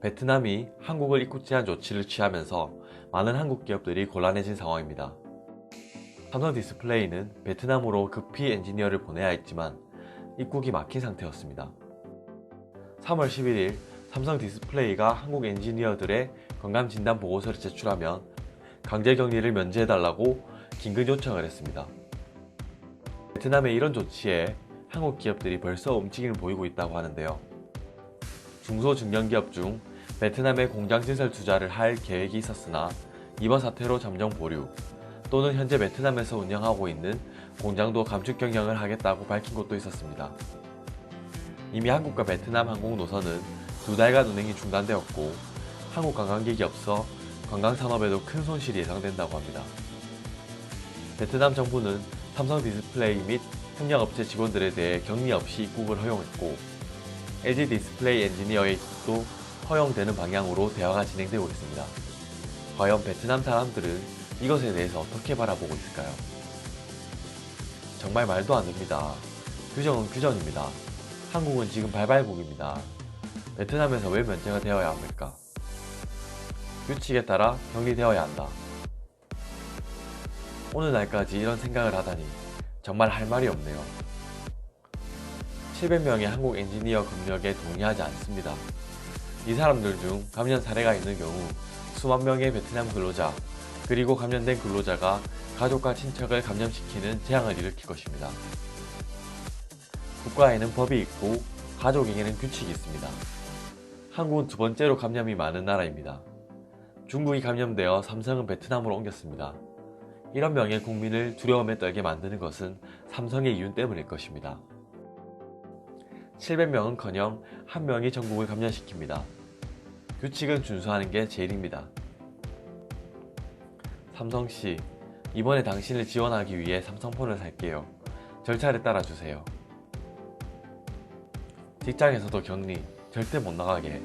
베트남이 한국을 입국 제한 조치를 취하면서 많은 한국 기업들이 곤란해진 상황입니다. 삼성 디스플레이는 베트남으로 급히 엔지니어를 보내야 했지만 입국이 막힌 상태였습니다. 3월 11일 삼성 디스플레이가 한국 엔지니어들의 건강 진단 보고서를 제출하면 강제 격리를 면제해달라고 긴급 요청을 했습니다. 베트남의 이런 조치에 한국 기업들이 벌써 움직임을 보이고 있다고 하는데요. 중소중견기업 중 베트남에 공장 시설 투자를 할 계획이 있었으나 이번 사태로 잠정 보류 또는 현재 베트남에서 운영하고 있는 공장도 감축 경영을 하겠다고 밝힌 곳도 있었습니다. 이미 한국과 베트남 항공 노선은 두 달간 운행이 중단되었고 한국 관광객이 없어 관광 산업에도 큰 손실이 예상된다고 합니다. 베트남 정부는 삼성 디스플레이 및 협력업체 직원들에 대해 격리 없이 입국을 허용했고 LG 디스플레이 엔지니어의 입국도 허용되는 방향으로 대화가 진행되고 있습니다. 과연 베트남 사람들은 이것에 대해서 어떻게 바라보고 있을까요? 정말 말도 안 됩니다. 규정은 규정입니다. 한국은 지금 발발국입니다. 베트남에서 왜 면제가 되어야 합니까? 규칙에 따라 격리되어야 한다. 오늘날까지 이런 생각을 하다니 정말 할 말이 없네요. 700명의 한국 엔지니어 경력에 동의하지 않습니다. 이 사람들 중 감염 사례가 있는 경우 수만 명의 베트남 근로자 그리고 감염된 근로자가 가족과 친척을 감염시키는 재앙을 일으킬 것입니다. 국가에는 법이 있고 가족에게는 규칙이 있습니다. 한국은 두 번째로 감염이 많은 나라입니다. 중국이 감염되어 삼성은 베트남으로 옮겼습니다. 이런 명예 국민을 두려움에 떨게 만드는 것은 삼성의 이윤 때문일 것입니다. 700명은커녕 한 명이 전국을 감염시킵니다. 규칙은 준수하는 게 제일입니다. 삼성씨, 이번에 당신을 지원하기 위해 삼성폰을 살게요. 절차를 따라주세요. 직장에서도 격리, 절대 못 나가게 해.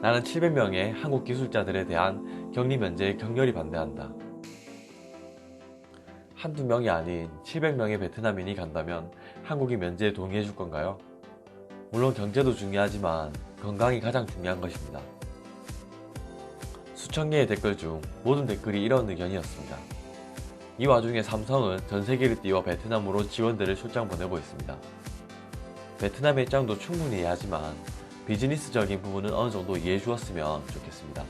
나는 700명의 한국 기술자들에 대한 격리 면제에 격렬히 반대한다. 한두 명이 아닌 700명의 베트남인이 간다면 한국이 면제에 동의해 줄 건가요? 물론 경제도 중요하지만 건강이 가장 중요한 것입니다. 수천 개의 댓글 중 모든 댓글이 이런 의견이었습니다. 이 와중에 삼성은 전 세계를 띄워 베트남으로 지원들을 출장 보내고 있습니다. 베트남의 입장도 충분히 이해하지만 비즈니스적인 부분은 어느 정도 이해해 주었으면 좋겠습니다.